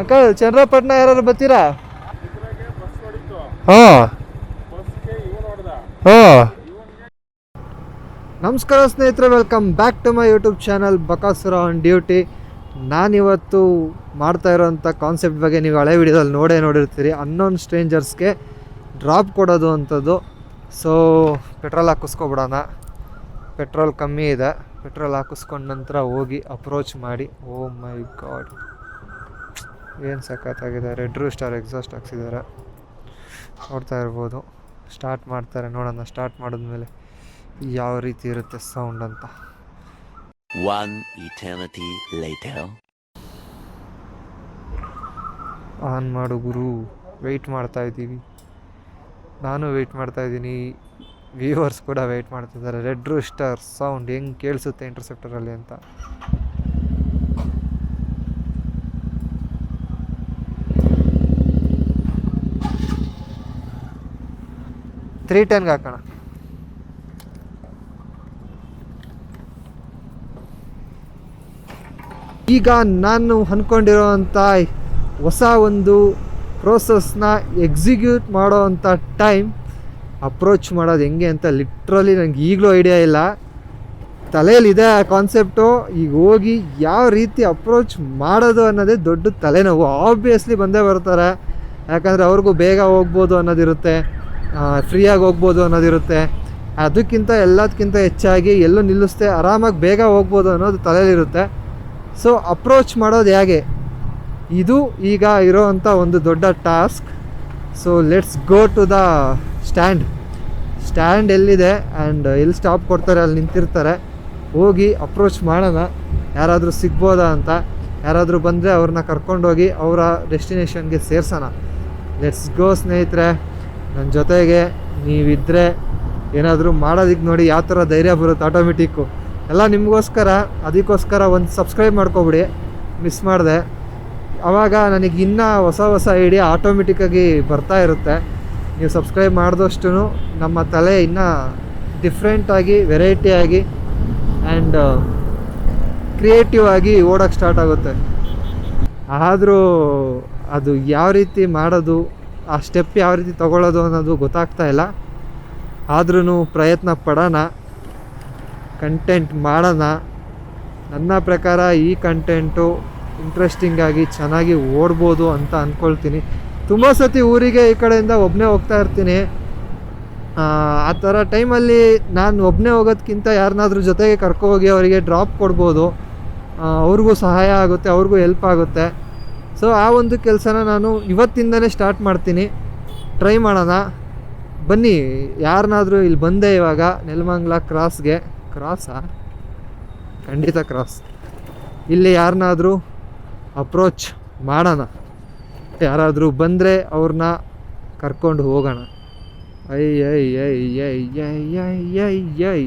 Uncle Chandrapattana ಯಾರು ಬರ್ತೀರಾ? ಹಾಂ. ಹಾಂ. ನಮಸ್ಕಾರ ಸ್ನೇಹಿತರೆ welcome back to my YouTube channel Bakasura on duty ನಾನಿವತ್ತು ಮಾಡ್ತಾ ಇರೋಂಥ ಕಾನ್ಸೆಪ್ಟ್ ಬಗ್ಗೆ ನೀವು ಹಳೆ ವಿಡಿಯೋದಲ್ಲಿ ನೋಡೇ ನೋಡಿರ್ತೀರಿ. ಅನ್ನೋನ್ ಸ್ಟ್ರೇಂಜರ್ಸ್ಗೆ ಡ್ರಾಪ್ ಕೊಡೋದು ಅಂಥದ್ದು. So petrol ಹಾಕಿಸ್ಕೊಬಿಡೋಣ. ಪೆಟ್ರೋಲ್ ಕಮ್ಮಿ ಇದೆ. ಪೆಟ್ರೋಲ್ ಹಾಕಿಸ್ಕೊಂಡ ನಂತರ ಹೋಗಿ ಅಪ್ರೋಚ್ ಮಾಡಿ. ಓ ಮೈ ಗಾಡ್ ಏನು ಸಖತ್ತಾಗಿದೆ ರೆಡ್ ರೂ ಸ್ಟಾರ್ ಎಕ್ಸಾಸ್ಟ್ ಹಾಕ್ಸಿದ್ದಾರೆ. ನೋಡ್ತಾ ಇರ್ಬೋದು. ಸ್ಟಾರ್ಟ್ ಮಾಡ್ತಾರೆ. ನೋಡೋಣ. ಸ್ಟಾರ್ಟ್ ಮಾಡಿದ್ಮೇಲೆ ಯಾವ ರೀತಿ ಇರುತ್ತೆ ಸೌಂಡ್ ಅಂತ. One eternity later. ಆನ್ ಮಾಡು ಗುರು. ವೆಯ್ಟ್ ಮಾಡ್ತಾ ಇದ್ದೀವಿ. ನಾನು ವೆಯ್ಟ್ ಮಾಡ್ತಾ ಇದ್ದೀನಿ. ವ್ಯೂವರ್ಸ್ ಕೂಡ ವೆಯ್ಟ್ ಮಾಡ್ತಿದ್ದಾರೆ. ರೆಡ್ ರೂಸ್ಟರ್ ಸೌಂಡ್ ಹೆಂಗೆ ಕೇಳಿಸುತ್ತೆ ಇಂಟರ್ಸೆಪ್ಟರಲ್ಲಿ ಅಂತ. ತ್ರೀ ಟೆನ್ಗೆ ಹಾಕೋಣ. ಈಗ ನಾನು ಅಂದ್ಕೊಂಡಿರೋವಂಥ ಹೊಸ ಒಂದು ಪ್ರೋಸೆಸ್ನ ಎಕ್ಸಿಕ್ಯೂಟ್ ಮಾಡೋ ಅಂಥ ಟೈಮ್ ಅಪ್ರೋಚ್ ಮಾಡೋದು ಹೆಂಗೆ ಅಂತ ಲಿಟ್ರಲಿ ನನಗೆ ಈಗಲೂ ಐಡಿಯಾ ಇಲ್ಲ. ತಲೆಯಲ್ಲಿದೆ ಆ ಕಾನ್ಸೆಪ್ಟು, ಈಗ ಹೋಗಿ ಯಾವ ರೀತಿ ಅಪ್ರೋಚ್ ಮಾಡೋದು ಅನ್ನೋದೇ ದೊಡ್ಡ ತಲೆನೋವು. ಆಬ್ವಿಯಸ್ಲಿ ಬಂದೇ ಬರ್ತಾರೆ, ಯಾಕಂದರೆ ಅವ್ರಿಗೂ ಬೇಗ ಹೋಗ್ಬೋದು ಅನ್ನೋದಿರುತ್ತೆ. ಫ್ರೀಯಾಗಿ ಹೋಗ್ಬೋದು ಅನ್ನೋದಿರುತ್ತೆ. ಅದಕ್ಕಿಂತ ಎಲ್ಲದಕ್ಕಿಂತ ಹೆಚ್ಚಾಗಿ ಎಲ್ಲೂ ನಿಲ್ಲಿಸ್ತೆ ಆರಾಮಾಗಿ ಬೇಗ ಹೋಗ್ಬೋದು ಅನ್ನೋದು ತಲೆಯಲ್ಲಿರುತ್ತೆ. ಸೊ ಅಪ್ರೋಚ್ ಮಾಡೋದು ಹೇಗೆ? ಇದು ಈಗ ಇರೋವಂಥ ಒಂದು ದೊಡ್ಡ task so let's go to the stand stand ಎಲ್ಲಿದೆ? ಆ್ಯಂಡ್ ಎಲ್ಲಿ ಸ್ಟಾಪ್ ಕೊಡ್ತಾರೆ? ಅಲ್ಲಿ ನಿಂತಿರ್ತಾರೆ. ಹೋಗಿ ಅಪ್ರೋಚ್ ಮಾಡೋಣ. ಯಾರಾದರೂ ಸಿಗ್ಬೋದಾ ಅಂತ. ಯಾರಾದರೂ ಬಂದರೆ ಅವ್ರನ್ನ ಕರ್ಕೊಂಡೋಗಿ ಅವರ ಡೆಸ್ಟಿನೇಷನ್ಗೆ ಸೇರ್ಸೋಣ. ಲೆಟ್ಸ್ ಗೋ ಸ್ನೇಹಿತರೆ. ನನ್ನ ಜೊತೆಗೆ ನೀವಿದ್ದರೆ ಏನಾದರೂ ಮಾಡೋದಕ್ಕೆ ನೋಡಿ ಯಾವ ಥರ ಧೈರ್ಯ ಬರುತ್ತೆ ಆಟೋಮೆಟಿಕ್ಕು ಎಲ್ಲ ನಿಮಗೋಸ್ಕರ, ಅದಕ್ಕೋಸ್ಕರ ಒಂದು ಸಬ್ಸ್ಕ್ರೈಬ್ ಮಾಡ್ಕೊಬಿಡಿ. ಮಿಸ್ ಮಾಡಿದೆ. ಆವಾಗ ನನಗೆ ಇನ್ನೂ ಹೊಸ ಹೊಸ ಐಡಿಯಾ ಆಟೋಮೆಟಿಕ್ಕಾಗಿ ಬರ್ತಾ ಇರುತ್ತೆ. ನೀವು ಸಬ್ಸ್ಕ್ರೈಬ್ ಮಾಡಿದಷ್ಟು ನಮ್ಮ ತಲೆ ಇನ್ನೂ ಡಿಫ್ರೆಂಟಾಗಿ ವೆರೈಟಿಯಾಗಿ ಆ್ಯಂಡ್ ಕ್ರಿಯೇಟಿವ್ ಆಗಿ ಓಡೋಕ್ಕೆ ಸ್ಟಾರ್ಟ್ ಆಗುತ್ತೆ. ಆದರೂ ಅದು ಯಾವ ರೀತಿ ಮಾಡೋದು ಆ ಸ್ಟೆಪ್ ಯಾವ ರೀತಿ ತಗೊಳ್ಳೋದು ಅನ್ನೋದು ಗೊತ್ತಾಗ್ತಾ ಇಲ್ಲ. ಆದ್ರೂ ಪ್ರಯತ್ನ ಪಡೋಣ ಕಂಟೆಂಟ್ ಮಾಡೋಣ. ನನ್ನ ಪ್ರಕಾರ ಈ ಕಂಟೆಂಟು ಇಂಟ್ರೆಸ್ಟಿಂಗಾಗಿ ಚೆನ್ನಾಗಿ ಓಡ್ಬೋದು ಅಂತ ಅಂದ್ಕೊಳ್ತೀನಿ ತುಂಬ ಸತಿ ಊರಿಗೆ ಈ ಕಡೆಯಿಂದ ಒಬ್ಬನೇ ಹೋಗ್ತಾ ಇರ್ತೀನಿ. ಆ, ಥರ ಟೈಮಲ್ಲಿ ನಾನು ಒಬ್ಬನೇ ಹೋಗೋದಕ್ಕಿಂತ ಯಾರನ್ನಾದ್ರೂ ಜೊತೆಗೆ ಕರ್ಕೋಗಿ ಅವರಿಗೆ ಡ್ರಾಪ್ ಕೊಡ್ಬೋದು. ಅವ್ರಿಗೂ ಸಹಾಯ ಆಗುತ್ತೆ ಅವ್ರಿಗೂ ಹೆಲ್ಪ್ ಆಗುತ್ತೆ. ಸೊ ಆ ಒಂದು ಕೆಲಸನ ನಾನು ಇವತ್ತಿಂದನೇ ಸ್ಟಾರ್ಟ್ ಮಾಡ್ತೀನಿ. ಟ್ರೈ ಮಾಡೋಣ. ಬನ್ನಿ ಯಾರನ್ನಾದರೂ ಇಲ್ಲಿ ಬಂದೆ ಇವಾಗ ನೆಲಮಂಗ್ಲ ಕ್ರಾಸ್ಗೆ ಕ್ರಾಸಾ ಖಂಡಿತ ಕ್ರಾಸ್ ಇಲ್ಲಿ ಯಾರನ್ನಾದರೂ ಅಪ್ರೋಚ್ ಮಾಡೋಣ. ಯಾರಾದರೂ ಬಂದರೆ ಅವ್ರನ್ನ ಕರ್ಕೊಂಡು ಹೋಗೋಣ. ಐ ಐ ಐ ಐ ಐ ಐ ಐ.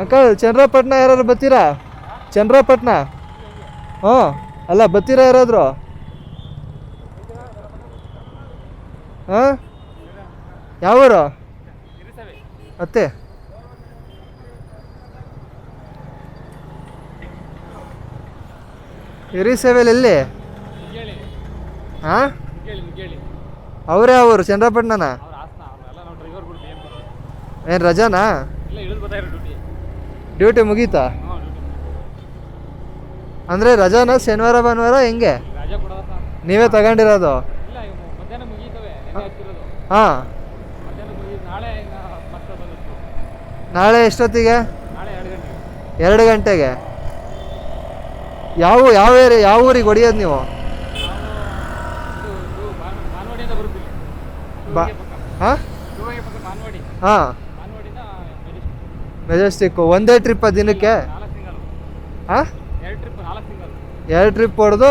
ಅಂಕಲ್ ಚಂದ್ರಪಟ್ಟಣ ಯಾರಾದ್ರು ಬರ್ತೀರಾ? ಚಂದ್ರಪಟ್ಟಣ ಹ್ಞೂ ಅಲ್ಲ ಬತ್ತೀರಾ ಯಾರಾದರೂ? ಹಾಂ? ಯಾವೂರು? ಅತ್ತೆ. ಹಿರಿ ಸೇವೆಲ್ ಎಲ್ಲಿ? ಹಾಂ? ಅವರೇ ಅವರು ಚಂದ್ರಪಟ್ಟಣನ ಏನು ರಜಾನಾ? ಡ್ಯೂಟಿ ಮುಗೀತಾ? ಅಂದರೆ ರಜಾನ ಶನಿವಾರ ಭಾನುವಾರ ಹೆಂಗೆ? ನೀವೇ ತಗೊಂಡಿರೋದು? ಹಾಂ. ನಾಳೆ ಎಷ್ಟೊತ್ತಿಗೆ? ಎರಡು ಗಂಟೆಗೆ. ಯಾವ ಯಾವ ಏರಿಯಾ ಯಾವ ಊರಿಗೆ ಹೊಡಿಯೋದು ನೀವು? ಹಾಂ? ಹಾಂ. ಮೆಜೆಸ್ಟಿಕ್ ಒಂದೇ ಟ್ರಿಪ್ಪ ದಿನಕ್ಕೆ? ಹಾಂ? ಎರಡು ಟ್ರಿಪ್ ಹೊಡೆದು?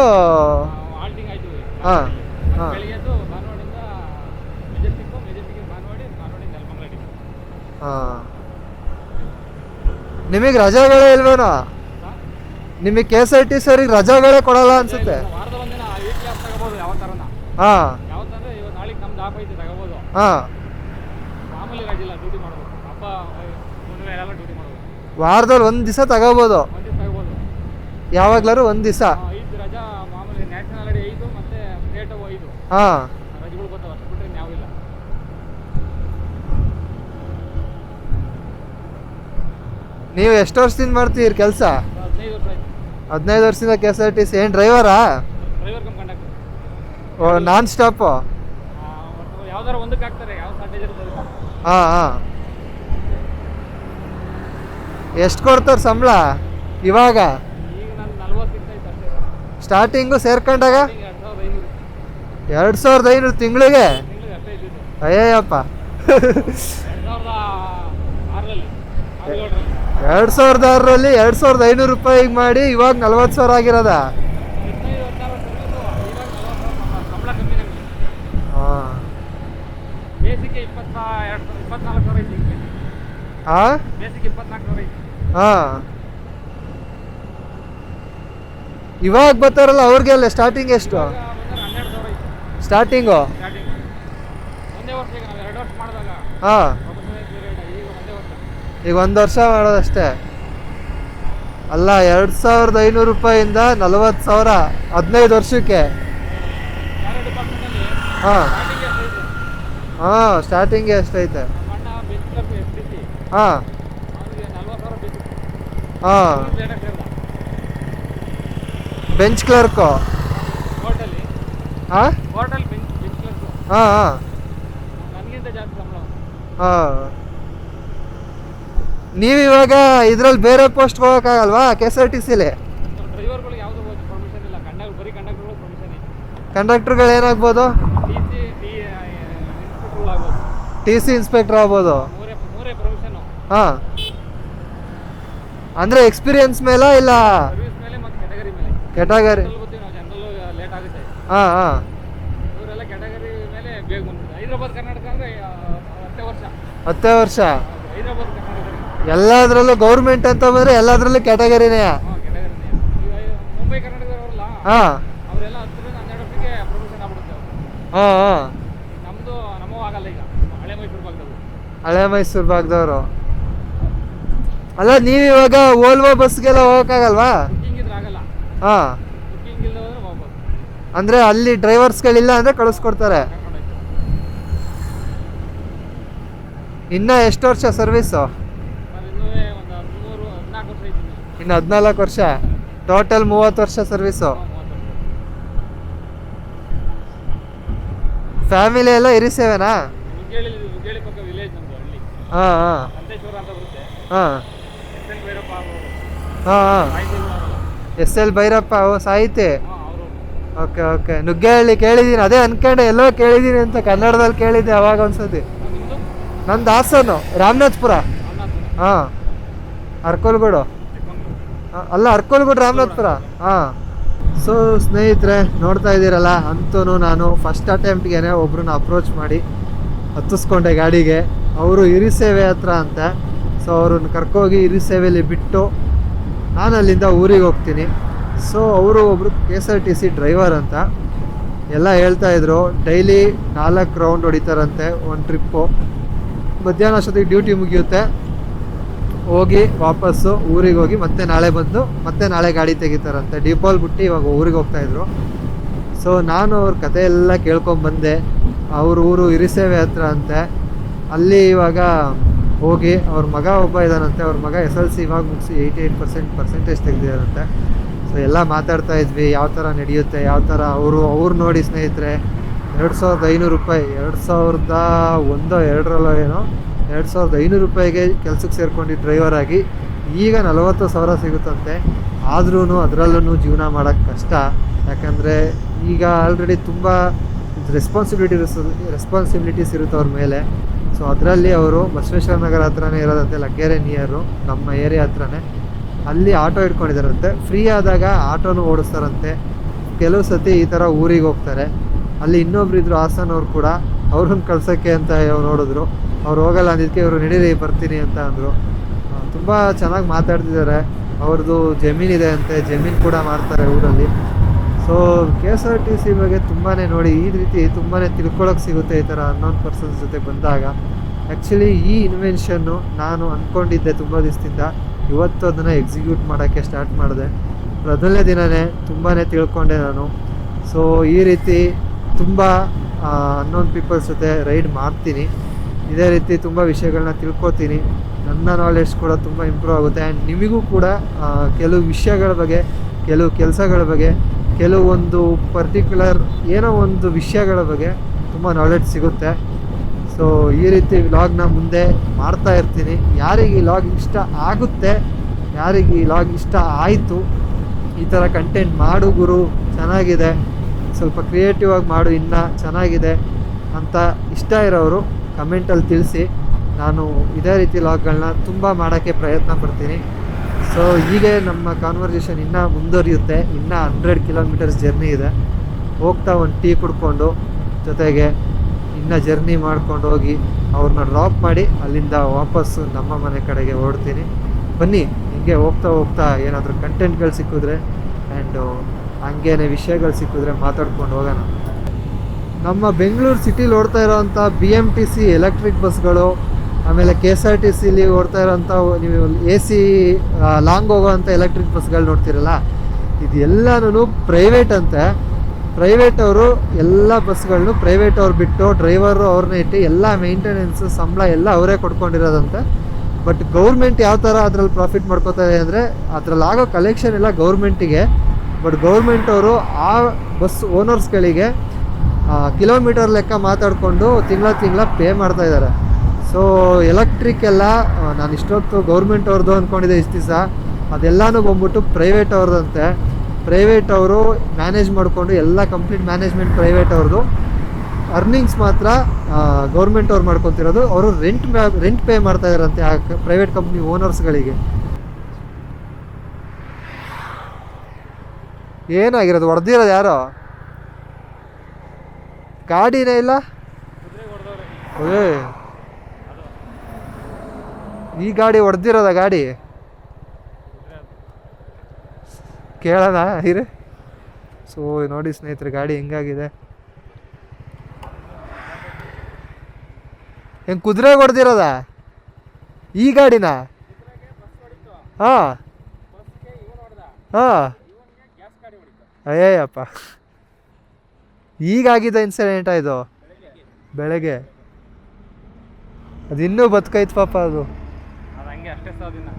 ಹಾಂ ಹಾಂ. ಹಾಂ. ನಿಮಗೆ ರಜಾಗಳೇ ಇಲ್ವೇನೋ? ನಿಮಗೆ ಕೆ ಎಸ್ ಆರ್ ಟಿ ಸರಿಗೆ ರಜಾಗಳೇ ಕೊಡಲ್ಲ ಅನ್ಸುತ್ತೆ. ಹಾಂ. ಹಾಂ. ವಾರದಲ್ಲಿ ಒಂದು ದಿವಸ ತಗೋಬೋದು. ಯಾವಾಗ್ಲಾರು ಒಂದು ದಿವಸ. ಹಾಂ. ನೀವು ಎಷ್ಟು ವರ್ಷದಿಂದ ಮಾಡ್ತೀರಿ ಕೆಲಸ? ಹದಿನೈದು ವರ್ಷದಿಂದ K S R T C ಏನು ಡ್ರೈವರಾ ಓ ನಾನ್ ಸ್ಟಾಪು ಹಾಂ ಹಾಂ. ಎಷ್ಟು ಕೊಡ್ತಾರೆ ಸಂಬಳ? ಇವಾಗ? ಸ್ಟಾರ್ಟಿಂಗು ಸೇರ್ಕೊಂಡಾಗ? ಎರಡು ಸಾವಿರದ ಐನೂರು ತಿಂಗಳಿಗೆ? ಅಯ್ಯಪ್ಪ ಎರಡು ಸಾವಿರದ ಆರರಲ್ಲಿ ಎರಡು ಸಾವಿರದ ಐನೂರು ರೂಪಾಯಿಗೆ ಮಾಡಿ ಇವಾಗ ನಲ್ವತ್ತು ಸಾವಿರ ಆಗಿರೋದ? ಹಾಂ. ಹಾಂ. ಇವಾಗ ಬರ್ತಾರಲ್ಲ ಅವ್ರಿಗೆಲ್ಲ ಸ್ಟಾರ್ಟಿಂಗ್ ಎಷ್ಟು? ಸ್ಟಾರ್ಟಿಂಗು ಹಾಂ. ಈಗ ಒಂದೇ ವರ್ಷ ಮಾಡೋದಷ್ಟೇ. ಅಲ್ಲ, ಎರಡು ಸಾವಿರದ ಐನೂರು ರೂಪಾಯಿಂದ ನಲವತ್ತು ಸಾವಿರ ಹದಿನೈದು ವರ್ಷಕ್ಕೆ. ಹಾಂ. ಹಾಂ ಸ್ಟಾರ್ಟಿಂಗ್ ಎಷ್ಟೈತೆ? ಹಾಂ ಸ್ಟಾರ್ಟಿಂಗ್ಗೆ ಎಷ್ಟೈತೆ ನಮ್ಮ ಅಣ್ಣ bench clerk S T C ಹಾಂ ಅವನಿಗೆ ನಲ್ವತ್ತು ಸಾವಿರ ಬೇಕು ಹಾಂ. ಬೆಂಚ್ ಕ್ಲರ್ಕು ಹಾಂ ಕೋರ್ಟಲ್ಲಿ ಬೆಂಚ್ ಬೆಂಚ್ ಕ್ಲರ್ಕ್ ಹಾಂ ಹಾಂ. ಹಾಂ. ನೀವು ಇವಾಗ ಇದ್ರಲ್ಲಿ ಬೇರೆ ಪೋಸ್ಟ್ ಹೋಗೋಕ್ಕಾಗಲ್ವಾ? ಕೆ ಎಸ್ ಆರ್ ಟಿ ಸಿಲಿ ಡ್ರೈವರ್ಗಳಿಗೆ ಯಾವುದೂ ಪರ್ಮಿಷನ್ ಇಲ್ಲ. ಕಂಡಕ್ಟರ್ ಬರೀ ಕಂಡಕ್ಟರ್ಗಳು ಏನಾಗ್ಬೋದು? ಟಿ ಸಿ ಇನ್ಸ್ಪೆಕ್ಟರ್ ಆಗ್ಬೋದು. ಮೂರೇ ಮೂರೇ ಪರ್ಮಿಷನ್ನು ಹಾಂ. ಅಂದರೆ ಎಕ್ಸ್ಪೀರಿಯನ್ಸ್ ಮೇಲೆ ಇಲ್ಲ? ಕೆಟಗರಿ ಹಾಂ ಹಾಂ. ಹತ್ತೇ ವರ್ಷ. ಎಲ್ಲದರಲ್ಲೂ ಗೌರ್ಮೆಂಟ್ ಅಂತ ಬಂದರೆ ಎಲ್ಲದರಲ್ಲೂ ಕ್ಯಾಟಗರಿನೇ ಹಾಂ ಹಾಂ. ಹಳೆ ಮೈಸೂರು ಭಾಗದವರು. ಅಲ್ಲ ನೀವು ಇವಾಗ ಓಲ್ವೋ ಬಸ್ಗೆಲ್ಲ ಹೋಗೋಕ್ಕಾಗಲ್ವಾ? ಹಾಂ. ಅಂದರೆ ಅಲ್ಲಿ ಡ್ರೈವರ್ಸ್ಗಳಿಲ್ಲ ಅಂದರೆ ಕಳಿಸ್ಕೊಡ್ತಾರೆ. ಇನ್ನ ಎಷ್ಟು ವರ್ಷ ಸರ್ವೀಸು ನಾನು ಇನ್ನೂ ಹದಿನಾಲ್ಕು ವರ್ಷ? ಟೋಟಲ್ ಮೂವತ್ತು ವರ್ಷ ಸರ್ವಿಸು ಫ್ಯಾಮಿಲಿ ಎಲ್ಲ ಇರಿಸೇವೆನಾ ಹಾಂ ಹಾಂ. ಹಾಂ. ಹಾಂ ಹಾಂ. ಎಸ್ ಎಲ್ ಭೈರಪ್ಪ ಓ ಸಾಹಿತಿ ಓಕೆ ಓಕೆ. ನುಗ್ಗೇಹಳ್ಳಿ ಕೇಳಿದ್ದೀನಿ ಅದೇ ಅನ್ಕೊಂಡೆ ಎಲ್ಲೋ ಕೇಳಿದ್ದೀನಿ ಅಂತ ಕನ್ನಡದಲ್ಲಿ ಕೇಳಿದ್ದೆ ಅವಾಗ ಒಂದ್ಸತಿ. ನಂದು ಹಾಸನು, ರಾಮನಾಥ್ಪುರ. ಹಾಂ. ಅರ್ಕೋಲ್ಗೂಡು. ಅಲ್ಲ, ಅರ್ಕೋಲ್ಗೂಡು, ರಾಮನಾಥ್ಪುರ. ಹಾಂ. ಸೊ ಸ್ನೇಹಿತರೆ, ನೋಡ್ತಾ ಇದ್ದೀರಲ್ಲ ಅಂತೂ ನಾನು ಫಸ್ಟ್ ಅಟೆಂಪ್ಟ್ಗೆ ಒಬ್ರನ್ನ ಅಪ್ರೋಚ್ ಮಾಡಿ ಹತ್ತಿಸ್ಕೊಂಡೆ ಗಾಡಿಗೆ. ಅವರು ಹಿರಿಸೇವೆ ಹತ್ರ ಅಂತ. ಸೊ ಅವ್ರನ್ನ ಕರ್ಕೋಗಿ ಹಿರಿಸೇವೆಯಲ್ಲಿ ಬಿಟ್ಟು ನಾನು ಅಲ್ಲಿಂದ ಊರಿಗೆ ಹೋಗ್ತೀನಿ. ಸೊ ಅವರು ಒಬ್ಬರು K S R T C driver ಅಂತ. ಎಲ್ಲ ಹೇಳ್ತಾ ಇದ್ರು, ಡೈಲಿ ನಾಲ್ಕು ರೌಂಡ್ ಹೊಡಿತಾರಂತೆ, ಒಂದು ಟ್ರಿಪ್ಪು ಮಧ್ಯಾಹ್ನ ಅಷ್ಟೊತ್ತಿಗೆ ಡ್ಯೂಟಿ ಮುಗಿಯುತ್ತೆ. ಹೋಗಿ ವಾಪಸ್ಸು ಊರಿಗೆ ಹೋಗಿ ಮತ್ತೆ ನಾಳೆ ಬಂದು, ಮತ್ತೆ ನಾಳೆ ಗಾಡಿ ತೆಗಿತಾರಂತೆ. ಡಿಪೋಲ್ ಬಿಟ್ಟು ಇವಾಗ ಊರಿಗೆ ಹೋಗ್ತಾ ಇದ್ರು. ಸೊ ನಾನು ಅವ್ರ ಕತೆ ಎಲ್ಲ ಕೇಳ್ಕೊಂಡ್ ಬಂದೆ. ಅವ್ರ ಊರು ಹಿರಿಸೇವೆ ಹತ್ರ ಅಂತೆ. ಅಲ್ಲಿ ಇವಾಗ ಹೋಗಿ ಅವ್ರ ಮಗ ಒಬ್ಬ ಇದ್ದಾನಂತೆ ಅವ್ರ ಮಗ ಎಸ್ ಎಲ್ ಸಿ ಇವಾಗ ಮುಗಿಸಿ ಏಯ್ಟಿ ಏಯ್ಟ್ ಪರ್ಸೆಂಟ್ ಪರ್ಸೆಂಟೇಜ್ ತೆಗೆದಿದಾರಂತೆ ಸೊ ಎಲ್ಲ ಮಾತಾಡ್ತಾ ಇದ್ವಿ, ಯಾವ ಥರ ನಡೆಯುತ್ತೆ, ಯಾವ ಥರ ಅವರು, ಅವ್ರು ನೋಡಿ ಸ್ನೇಹಿತರೆ, ಎರಡು ಸಾವಿರದ ಐನೂರು ರೂಪಾಯಿ, ಎರಡು ಸಾವಿರದ ಒಂದೋ, ಎರಡರಲ್ಲೋ ಏನೋ, ಎರಡು ಸಾವಿರದ ಐನೂರು ರೂಪಾಯಿಗೆ ಕೆಲಸಕ್ಕೆ ಸೇರ್ಕೊಂಡು ಡ್ರೈವರ್ ಆಗಿ ಈಗ ನಲವತ್ತು ಸಾವಿರ ಸಿಗುತ್ತಂತೆ. ಆದ್ರೂ ಅದರಲ್ಲೂ ಜೀವನ ಮಾಡೋಕ್ಕೆ ಕಷ್ಟ. ಯಾಕಂದರೆ ಈಗ ಆಲ್ರೆಡಿ ತುಂಬ ರೆಸ್ಪಾನ್ಸಿಬಿಲಿಟಿ ರೆಸ್ಪಾನ್ಸಿಬಿಲಿಟೀಸ್ ಇರುತ್ತೆ ಅವ್ರ ಮೇಲೆ. ಸೊ ಅದರಲ್ಲಿ ಅವರು ಬಸವೇಶ್ವರ ನಗರ ಹತ್ರನೇ ಇರೋದಂತೆ ಲಗ್ಗೆರೆ ನಿಯರು ನಮ್ಮ ಏರಿಯಾ ಹತ್ರನೇ. ಅಲ್ಲಿ ಆಟೋ ಇಟ್ಕೊಂಡಿದ್ದಾರಂತೆ ಫ್ರೀ ಆದಾಗ ಆಟೋನು ಓಡಿಸ್ತಾರಂತೆ. ಕೆಲವು ಸತಿ ಈ ಥರ ಊರಿಗೆ ಹೋಗ್ತಾರೆ. ಅಲ್ಲಿ ಇನ್ನೊಬ್ರು ಇದ್ರು ಹಾಸನ್ ಅವ್ರು ಕೂಡ, ಅವ್ರನ್ನ ಕಳ್ಸೋಕ್ಕೆ ಅಂತ ನೋಡಿದ್ರು. ಅವ್ರು ಹೋಗಲ್ಲ ಅಂದಿದ್ದಕ್ಕೆ ಇವರು ನಡೀರಿ, ಬರ್ತೀನಿ ಅಂತ ಅಂದರು. ತುಂಬ ಚೆನ್ನಾಗಿ ಮಾತಾಡ್ತಿದ್ದಾರೆ. ಅವ್ರದ್ದು ಜಮೀನಿದೆ ಅಂತೆ. ಜಮೀನು ಕೂಡ ಮಾಡ್ತಾರೆ ಊರಲ್ಲಿ. So K S R T C ಬಗ್ಗೆ ತುಂಬಾ ನೋಡಿ, ಈ ರೀತಿ ತುಂಬಾ ತಿಳ್ಕೊಳ್ಳೋಕೆ ಸಿಗುತ್ತೆ ಈ ಥರ ಅನ್ನೋನ್ ಪರ್ಸನ್ಸ್ ಜೊತೆ ಬಂದಾಗ. ಆ್ಯಕ್ಚುಲಿ ಈ ಇನ್ವೆನ್ಷನ್ನು ನಾನು ಅಂದ್ಕೊಂಡಿದ್ದೆ ತುಂಬ ದಿವಸದಿಂದ. ಇವತ್ತು ಅದನ್ನು ಎಕ್ಸಿಕ್ಯೂಟ್ ಮಾಡೋಕ್ಕೆ ಸ್ಟಾರ್ಟ್ ಮಾಡಿದೆ. ಮೊದಲನೇ ದಿನವೇ ತುಂಬಾ ತಿಳ್ಕೊಂಡೆ ನಾನು. ಸೊ ಈ ರೀತಿ ತುಂಬ ಅನ್ನೋನ್ ಪೀಪಲ್ಸ್ ಜೊತೆ ರೈಡ್ ಮಾಡ್ತೀನಿ. ಇದೇ ರೀತಿ ತುಂಬ ವಿಷಯಗಳನ್ನ ತಿಳ್ಕೊತೀನಿ. ನನ್ನ ನಾಲೆಡ್ಜ್ ಕೂಡ ತುಂಬ ಇಂಪ್ರೂವ್ ಆಗುತ್ತೆ. ಆ್ಯಂಡ್ ನಿಮಗೂ ಕೂಡ ಕೆಲವು ವಿಷಯಗಳ ಬಗ್ಗೆ, ಕೆಲವು ಕೆಲಸಗಳ ಬಗ್ಗೆ ಕೆಲವೊಂದು ಪರ್ಟಿಕ್ಯುಲರ್ ಏನೋ ಒಂದು ವಿಷಯಗಳ ಬಗ್ಗೆ ತುಂಬ ನಾಲೆಡ್ಜ್ ಸಿಗುತ್ತೆ. ಸೊ ಈ ರೀತಿ ವ್ಲಾಗ್ನ ಮುಂದೆ ಮಾಡ್ತಾ ಇರ್ತೀನಿ. ಯಾರಿಗೆ ಈ ಲಾಗ್ ಇಷ್ಟ ಆಗುತ್ತೆ, ಯಾರಿಗೆ ಈ ಲಾಗ್ ಇಷ್ಟ ಆಯಿತು, ಈ ಥರ ಕಂಟೆಂಟ್ ಮಾಡು ಗುರು, ಚೆನ್ನಾಗಿದೆ. ಸ್ವಲ್ಪ ಕ್ರಿಯೇಟಿವ್ ಆಗಿ ಮಾಡು ಇನ್ನ, ಚೆನ್ನಾಗಿದೆ ಅಂತ ಇಷ್ಟ ಇರೋರು ಕಮೆಂಟಲ್ಲಿ ತಿಳಿಸಿ. ನಾನು ಇದೇ ರೀತಿ ಲಾಗ್ಗಳನ್ನ ತುಂಬ ಮಾಡೋಕ್ಕೆ ಪ್ರಯತ್ನ ಪಡ್ತೀನಿ. ಸೊ ಹೀಗೆ ನಮ್ಮ ಕಾನ್ವರ್ಸೇಷನ್ ಇನ್ನೂ ಮುಂದುವರಿಯುತ್ತೆ. ಇನ್ನೂ ಹಂಡ್ರೆಡ್ ಕಿಲೋಮೀಟರ್ಸ್ ಜರ್ನಿ ಇದೆ. ಹೋಗ್ತಾ ಒಂದು ಟೀ ಕುಡ್ಕೊಂಡು, ಜೊತೆಗೆ ಇನ್ನು ಜರ್ನಿ ಮಾಡ್ಕೊಂಡು ಹೋಗಿ ಅವ್ರನ್ನ ಡ್ರಾಪ್ ಮಾಡಿ ಅಲ್ಲಿಂದ ವಾಪಸ್ಸು ನಮ್ಮ ಮನೆ ಕಡೆಗೆ ಓಡ್ತೀನಿ ಬನ್ನಿ, ಹಿಂಗೆ ಹೋಗ್ತಾ ಹೋಗ್ತಾ ಏನಾದರೂ ಕಂಟೆಂಟ್ಗಳು ಸಿಕ್ಕಿದ್ರೆ ಆ್ಯಂಡು ಹಂಗೇನೆ ವಿಷಯಗಳು ಸಿಕ್ಕಿದ್ರೆ ಮಾತಾಡ್ಕೊಂಡು ಹೋಗೋಣ. ನಮ್ಮ ಬೆಂಗಳೂರು ಸಿಟಿಲಿ ಓಡ್ತಾ ಇರೋವಂಥ B M T C electric ಬಸ್ಗಳು ಆಮೇಲೆ ಕೆ ಎಸ್ ಆರ್ ಟಿ ಸಿಲಿ ಓಡ್ತಾ ಇರೋಂಥ ನೀವು ಎ ಸಿ ಲಾಂಗ್ ಹೋಗೋವಂಥ ಎಲೆಕ್ಟ್ರಿಕ್ ಬಸ್ಗಳು ನೋಡ್ತಿರಲ್ಲ ಇದೆಲ್ಲನೂ ಪ್ರೈವೇಟ್ ಅಂತೆ. ಪ್ರೈವೇಟ್ ಅವರು ಎಲ್ಲ ಬಸ್ಗಳನ್ನು ಪ್ರೈವೇಟ್ ಅವ್ರು ಬಿಟ್ಟು ಡ್ರೈವರು ಅವ್ರನ್ನ ಇಟ್ಟು ಎಲ್ಲ ಮೇಂಟೆನೆನ್ಸು ಸಂಬಳ ಎಲ್ಲ ಅವರೇ ಕೊಡ್ಕೊಂಡಿರೋದಂತೆ. ಬಟ್ ಗೌರ್ಮೆಂಟ್ ಯಾವ ಥರ ಅದ್ರಲ್ಲಿ ಪ್ರಾಫಿಟ್ ಮಾಡ್ಕೋತಾರೆ ಅಂದರೆ, ಅದ್ರಲ್ಲಿ ಆಗೋ ಕಲೆಕ್ಷನ್ ಎಲ್ಲ ಗೌರ್ಮೆಂಟಿಗೆ ಬಟ್ ಗೌರ್ಮೆಂಟ್ ಅವರು ಆ ಬಸ್ ಓನರ್ಸ್ಗಳಿಗೆ ಕಿಲೋಮೀಟರ್ ಲೆಕ್ಕ ಮಾತಾಡಿಕೊಂಡು ತಿಂಗಳ ತಿಂಗಳ ಪೇ ಮಾಡ್ತಾ ಇದ್ದಾರೆ. ಸೊ ಎಲೆಕ್ಟ್ರಿಕ್ ಎಲ್ಲ ನಾನು ಇಷ್ಟೊತ್ತು ಗೌರ್ಮೆಂಟ್ ಅವ್ರದ್ದು ಅಂದ್ಕೊಂಡಿದ್ದೆ ಇಷ್ಟು ದಿವಸ. ಅದೆಲ್ಲನೂ ಬಂದ್ಬಿಟ್ಟು ಪ್ರೈವೇಟ್ ಅವ್ರದ್ದಂತೆ ಪ್ರೈವೇಟ್ ಅವರು ಮ್ಯಾನೇಜ್ ಮಾಡಿಕೊಂಡು ಎಲ್ಲ ಕಂಪ್ಲೀಟ್ ಮ್ಯಾನೇಜ್ಮೆಂಟ್ ಪ್ರೈವೇಟ್ ಅವ್ರದ್ದು ಅರ್ನಿಂಗ್ಸ್ ಮಾತ್ರ ಗೌರ್ಮೆಂಟ್ ಅವ್ರು ಮಾಡ್ಕೊತಿರೋದು. ಅವರು ರೆಂಟ್ ರೆಂಟ್ ಪೇ ಮಾಡ್ತಾ ಇದಾರಂತೆ ಆ ಪ್ರೈವೇಟ್ ಕಂಪ್ನಿ ಓನರ್ಸ್ಗಳಿಗೆ ಏನಾಗಿರೋದು? ಹೊಡೆದಿರೋದು ಯಾರೋ? ಗಾಡಿನೇ ಇಲ್ಲ? ಏ. ಈ ಗಾಡಿ ಹೊಡೆದಿರೋದ ಗಾಡಿ? ಕೇಳೋಣ, ಇರಿ. ಸೊ ನೋಡಿ ಸ್ನೇಹಿತರೆ, ಗಾಡಿ ಹೆಂಗಾಗಿದೆ? ಹೆಂಗೆ ಕುದುರೆ ಹೊಡೆದಿರೋದ? ಈ ಗಾಡಿನ? ಹಾಂ. ಹಾಂ. ಅಯ್ಯಪ್ಪ ಈಗಾಗಿದ್ದ ಇನ್ಸಿಡೆಂಟ್ ಇದು? ಬೆಳಗ್ಗೆ. ಅದು ಇನ್ನೂ ಬದುಕೈತೆ ಪಾಪ ಅದು. ಅಷ್ಟೇ ಸಾವಿನ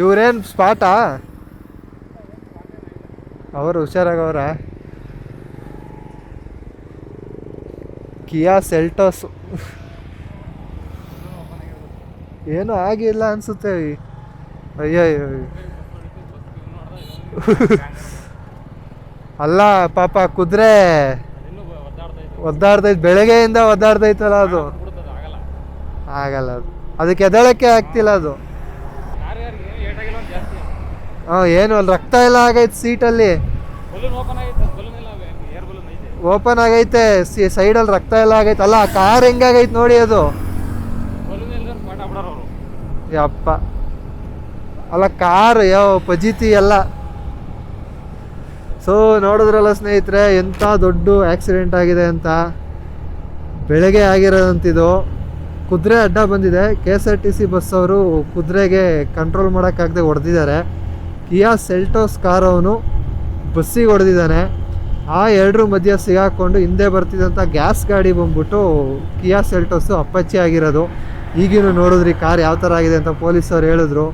ಇವ್ರೇನು ಸ್ಪಾಟಾ ಅವರು ಹುಷಾರಾಗವ್ರ? ಕಿಯಾ ಸೆಲ್ಟೋಸ್. ಏನೂ ಆಗಿಲ್ಲ ಅನ್ಸುತ್ತೆ. ಅಯ್ಯೋ. ಅಲ್ಲ, ಪಾಪ ಕುದುರೆ. ಒದ್ದಾಡ್ತೈತೆ ಬೆಳಗ್ಗೆಯಿಂದ ಒದ್ದಾಡ್ದೈತಲ್ಲ ಅದು. ಆಗಲ್ಲ ಅದು. ಅದಕ್ಕೆ ಎದಳಕ್ಕೆ ಆಗ್ತಿಲ್ಲ ಅದು. ಹಾಂ ಏನು, ಅಲ್ಲಿ ರಕ್ತ ಎಲ್ಲ ಆಗೈತೆ ಸೀಟಲ್ಲಿ. ಓಪನ್ ಆಗೈತೆ ಸೈಡಲ್ಲಿ ರಕ್ತ ಎಲ್ಲ ಆಗೈತೆ. ಅಲ್ಲ ಕಾರ್ ಹೆಂಗಾಗೈತೆ ನೋಡಿ ಅದು. ಯಪ್ಪ. ಅಲ್ಲ, ಕಾರ್ ಯಾವ ಪಜಿತಿ ಎಲ್ಲ. ಸೊ ನೋಡಿದ್ರಲ್ಲ ಸ್ನೇಹಿತರೆ, ಎಂಥ ದೊಡ್ಡ ಆಕ್ಸಿಡೆಂಟ್ ಆಗಿದೆ ಅಂತ. ಬೆಳಗ್ಗೆ ಆಗಿರೋದಂತಿದು. ಕುದುರೆ ಅಡ್ಡ ಬಂದಿದೆ. K S R T C bus ಅವರು ಕುದುರೆಗೆ ಕಂಟ್ರೋಲ್ ಮಾಡೋಕ್ಕಾಗದೆ ಹೊಡೆದಿದ್ದಾರೆ. ಕಿಯಾ ಸೆಲ್ಟೋಸ್ ಕಾರ್ ಅವನು ಬಸ್ಸಿಗೆ ಹೊಡೆದಿದ್ದಾನೆ. ಆ ಎರಡರ ಮಧ್ಯೆ ಸಿಗಾಕೊಂಡು ಹಿಂದೆ ಬರ್ತಿದ್ದಂಥ ಗ್ಯಾಸ್ ಗಾಡಿ ಬಂದ್ಬಿಟ್ಟು ಕಿಯಾ ಸೆಲ್ಟೋಸು ಅಪ್ಪಚ್ಚಿ ಆಗಿರೋದು. ಈಗಿನೂ ನೋಡಿದ್ರಿ ಕಾರ್ ಯಾವ ಥರ ಆಗಿದೆ ಅಂತ ಪೊಲೀಸವ್ರು ಹೇಳಿದ್ರು.